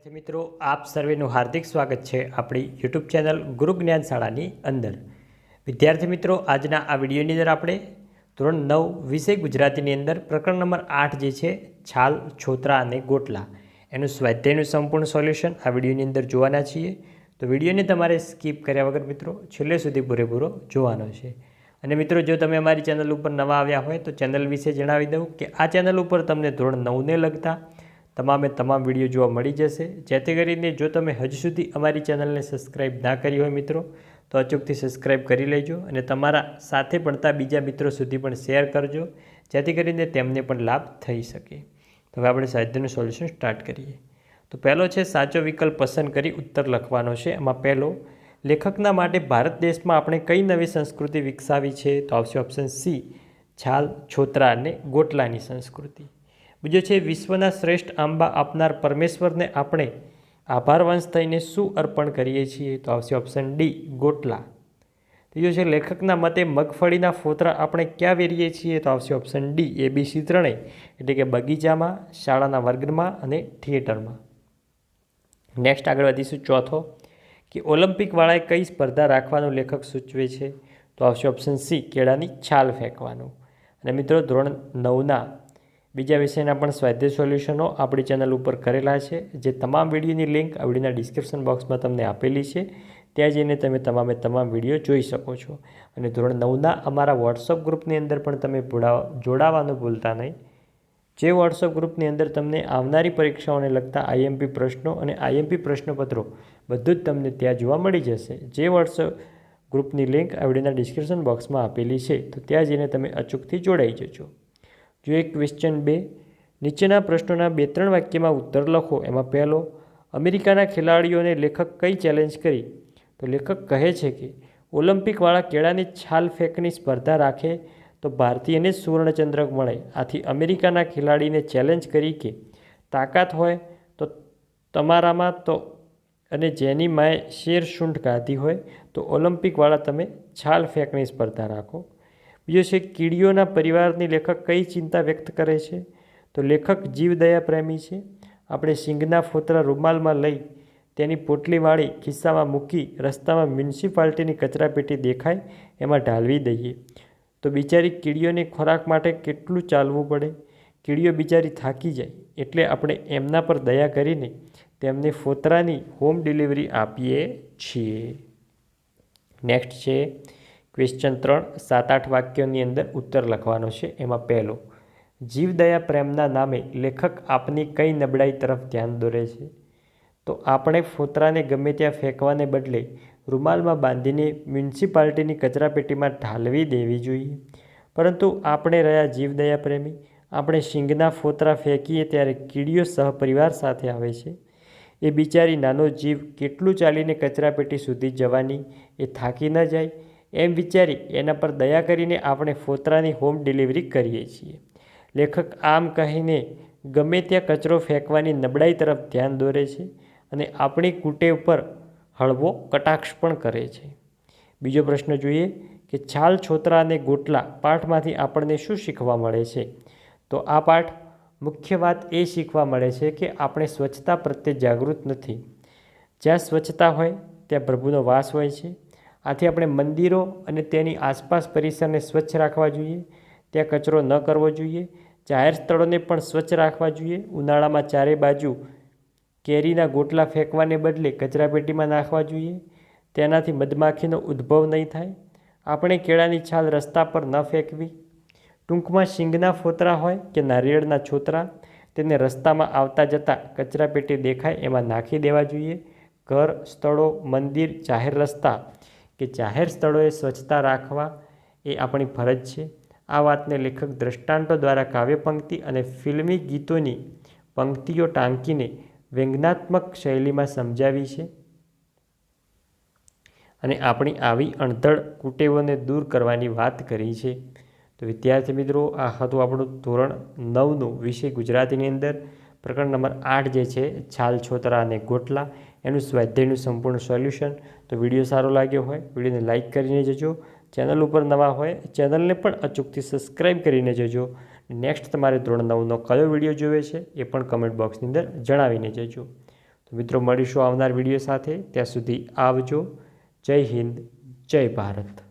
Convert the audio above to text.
વિદ્યાર્થી મિત્રો, આપ સર્વેનું હાર્દિક સ્વાગત છે આપણી યુટ્યુબ ચેનલ ગુરુ જ્ઞાન શાળાની અંદર. વિદ્યાર્થી મિત્રો, આજના આ વિડીયોની અંદર આપણે ધોરણ નવ વિષય ગુજરાતીની અંદર પ્રકરણ નંબર આઠ જે છે, છાલ, છોતરા અને ગોટલા, એનું સ્વાધ્યાયનું સંપૂર્ણ સોલ્યુશન આ વિડીયોની અંદર જોવાના છીએ. તો વિડીયોને તમારે સ્કીપ કર્યા વગર મિત્રો, છેલ્લે સુધી પૂરેપૂરો જોવાનો છે. અને મિત્રો, જો તમે અમારી ચેનલ ઉપર નવા આવ્યા હોય તો ચેનલ વિશે જણાવી દઉં કે આ ચેનલ ઉપર તમને ધોરણ નવને લગતા તમામે તમામ વીડિયો જોવા મળી જશે. જેથી કરીને જો તમે હજુ સુધી અમારી ચેનલને સબસ્ક્રાઈબ ના કરી હોય મિત્રો, તો અચૂકથી સબસ્ક્રાઈબ કરી લેજો અને તમારા સાથે ભણતા બીજા મિત્રો સુધી પણ શેર કરજો, જેથી કરીને તેમને પણ લાભ થઈ શકે. તો હવે આપણે સાહિત્યનું સોલ્યુશન સ્ટાર્ટ કરીએ. તો પહેલો છે, સાચો વિકલ્પ પસંદ કરી ઉત્તર લખવાનો છે. એમાં પહેલો, લેખકના માટે ભારત દેશમાં આપણે કઈ નવી સંસ્કૃતિ વિકસાવી છે? તો આવશે ઓપ્શન સી છાલ, છોતરા અને ગોટલાની સંસ્કૃતિ. બીજો છે, વિશ્વના શ્રેષ્ઠ આંબા આપનાર પરમેશ્વરને આપણે આભારવંશ થઈને શું અર્પણ કરીએ છીએ? તો આવશે ઓપ્શન ડી ગોટલા. ત્રીજો છે, લેખકના મતે મગફળીના ફોતરા આપણે ક્યાં વેરીએ છીએ? તો આવશે option D A B C ત્રણેય. એટલે કે બગીચામાં, શાળાના વર્ગમાં અને થિયેટરમાં. નેક્સ્ટ આગળ વધીશું ચોથો, કે ઓલિમ્પિકવાળાએ કઈ સ્પર્ધા રાખવાનું લેખક સૂચવે છે? તો આવશે ઓપ્શન સી કેળાની છાલ ફેંકવાનું. અને મિત્રો, ધોરણ નવના બીજા વિષયના પણ સ્વાધ્યાય સોલ્યુશનો આપણી ચેનલ ઉપર કરેલા છે, જે તમામ વિડીયોની લિંક આ વિડીયોના ડિસ્ક્રિપ્શન બોક્સમાં તમને આપેલી છે, ત્યાં જઈને તમે તમામે તમામ વીડિયો જોઈ શકો છો. અને ધોરણ નવના અમારા વોટ્સઅપ ગ્રુપની અંદર પણ તમે જોડાવા જોડાવાનું ભૂલતા નહીં. જે વોટ્સઅપ ગ્રુપની અંદર તમને આવનારી પરીક્ષાઓને લગતા આઈએમપી પ્રશ્નો અને આઈએમપી પ્રશ્નપત્રો બધું જ તમને ત્યાં જોવા મળી જશે. જે વોટ્સઅપ ગ્રુપની લિંક આવડીના ડિસ્ક્રિપ્શન બોક્સમાં આપેલી છે, તો ત્યાં જઈને તમે અચૂકથી જોડાઈ જજો. જો એક ક્વેશ્ચન બે, નીચેના પ્રશ્નોના બે ત્રણ વાક્યમાં ઉત્તર લખો. એમાં પહેલો, અમેરિકાના ખેલાડીઓને લેખક કઈ ચેલેન્જ કરી? તો લેખક કહે છે કે, ઓલિમ્પિકવાળા કેળાની છાલ ફેંકની સ્પર્ધા રાખે તો ભારતીયને સુવર્ણચંદ્રક મળે. આથી અમેરિકાના ખેલાડીને ચેલેન્જ કરી કે, તાકાત હોય તો તમારામાં તો અને જેની માએ શેર સૂંઢ કાઢી હોય તો ઓલિમ્પિકવાળા તમે છાલ ફેંકની સ્પર્ધા રાખો. બીજો છે, કીડીઓના પરિવારની લેખક કઈ ચિંતા વ્યક્ત કરે છે? તો લેખક જીવદયા પ્રેમી છે. આપણે સિંગના ફોતરા રૂમાલમાં લઈ તેની પોટલી વાળી ખિસ્સામાં મૂકી રસ્તામાં મ્યુનિસિપાલિટીની કચરાપેટી દેખાય એમાં ઢાલવી દઈએ. તો બિચારી કીડીઓને ખોરાક માટે કેટલું ચાલવું પડે? કીડીઓ બિચારી થાકી જાય. એટલે આપણે એમના પર દયા કરીને તેમને ફોતરાની હોમ ડિલિવરી આપીએ છીએ. નેક્સ્ટ છે ક્વેશ્ચન ત્રણ સાત આઠ વાક્યોની અંદર ઉત્તર લખવાનો છે. એમાં પહેલો જીવદયા પ્રેમના નામે લેખક આપની કઈ નબળાઈ તરફ ધ્યાન દોરે છે? તો આપણે ફોતરાને ગમે ત્યાં ફેંકવાને બદલે રૂમાલમાં બાંધીને મ્યુનિસિપાલિટીની કચરાપેટીમાં ઢાલવી દેવી જોઈએ. પરંતુ આપણે રહ્યા જીવદયા પ્રેમી, આપણે શીંગના ફોતરા ફેંકીએ ત્યારે કીડીઓ સહપરિવાર સાથે આવે છે. એ બિચારી નાનો જીવ કેટલું ચાલીને કચરાપેટી સુધી જવાની, એ થાકી ન જાય એમ વિચારી એના પર દયા કરીને આપણે ફોતરાની હોમ ડિલિવરી કરીએ છીએ. લેખક આમ કહીને, ગમે ત્યાં કચરો ફેંકવાની નબળાઈ તરફ ધ્યાન દોરે છે અને આપણી કુટેવ પર હળવો કટાક્ષ પણ કરે છે. બીજો પ્રશ્ન જોઈએ કે છાલ, છોતરા અને ગોટલા પાઠમાંથી આપણને શું શીખવા મળે છે? તો આ પાઠ મુખ્ય વાત એ શીખવા મળે છે કે આપણે સ્વચ્છતા પ્રત્યે જાગૃત નથી. જ્યાં સ્વચ્છતા હોય, ત્યાં પ્રભુનો વાસ હોય છે. આથી આપણે મંદિરો અને તેની આસપાસ પરિસરને સ્વચ્છ રાખવા જોઈએ. ત્યાં કચરો ન કરવો જોઈએ. જાહેર સ્થળોને પણ સ્વચ્છ રાખવા જોઈએ. ઉનાળામાં ચારે બાજુ કેરીના ગોટલા ફેંકવાને બદલે કચરાપેટીમાં નાખવા જોઈએ. તેનાથી મધમાખીનો ઉદ્ભવ નહીં થાય. આપણે કેળાની છાલ રસ્તા પર ન ફેંકવી. ટૂંકમાં શીંગના ફોતરા હોય કે નારિયેળના છોતરા, તેને રસ્તામાં આવતા જતા કચરાપેટી દેખાય એમાં નાખી દેવા જોઈએ. ઘર, સ્થળો, મંદિર, જાહેર રસ્તા કે જાહેર સ્થળોએ સ્વચ્છતા રાખવા એ આપણી ફરજ છે. આ વાતને લેખક દ્રષ્ટાંતો દ્વારા કાવ્યપંક્તિ અને ફિલ્મી ગીતોની પંક્તિઓ ટાંકીને વ્યંગનાત્મક શૈલીમાં સમજાવી છે. અને આપણી આવી અણધડ કુટેવોને દૂર કરવાની વાત કરી છે. તો વિદ્યાર્થી મિત્રો, આ હતું આપણું ધોરણ નવનું વિષય ગુજરાતીની અંદર. પ્રકરણ નંબર આઠ જે છે, છાલ છોતરા અને ગોટલા. એનું સ્વાધ્યાયનું સંપૂર્ણ સોલ્યુશન. તો વીડિયો સારો લાગ્યો હોય, વિડીયોને લાઇક કરીને જજો. ચેનલ ઉપર નવા હોય, ચેનલને પણ અચૂકથી સબસ્ક્રાઈબ કરીને જજો. નેક્સ્ટ તમારે ધોરણ નવનો કયો વીડિયો જોવે છે, એ પણ કમેન્ટ બોક્સની અંદર જણાવીને જજો. તો મિત્રો, મળીશું આવનાર વીડિયો સાથે. ત્યાં સુધી આવજો. જય હિન્દ, જય ભારત.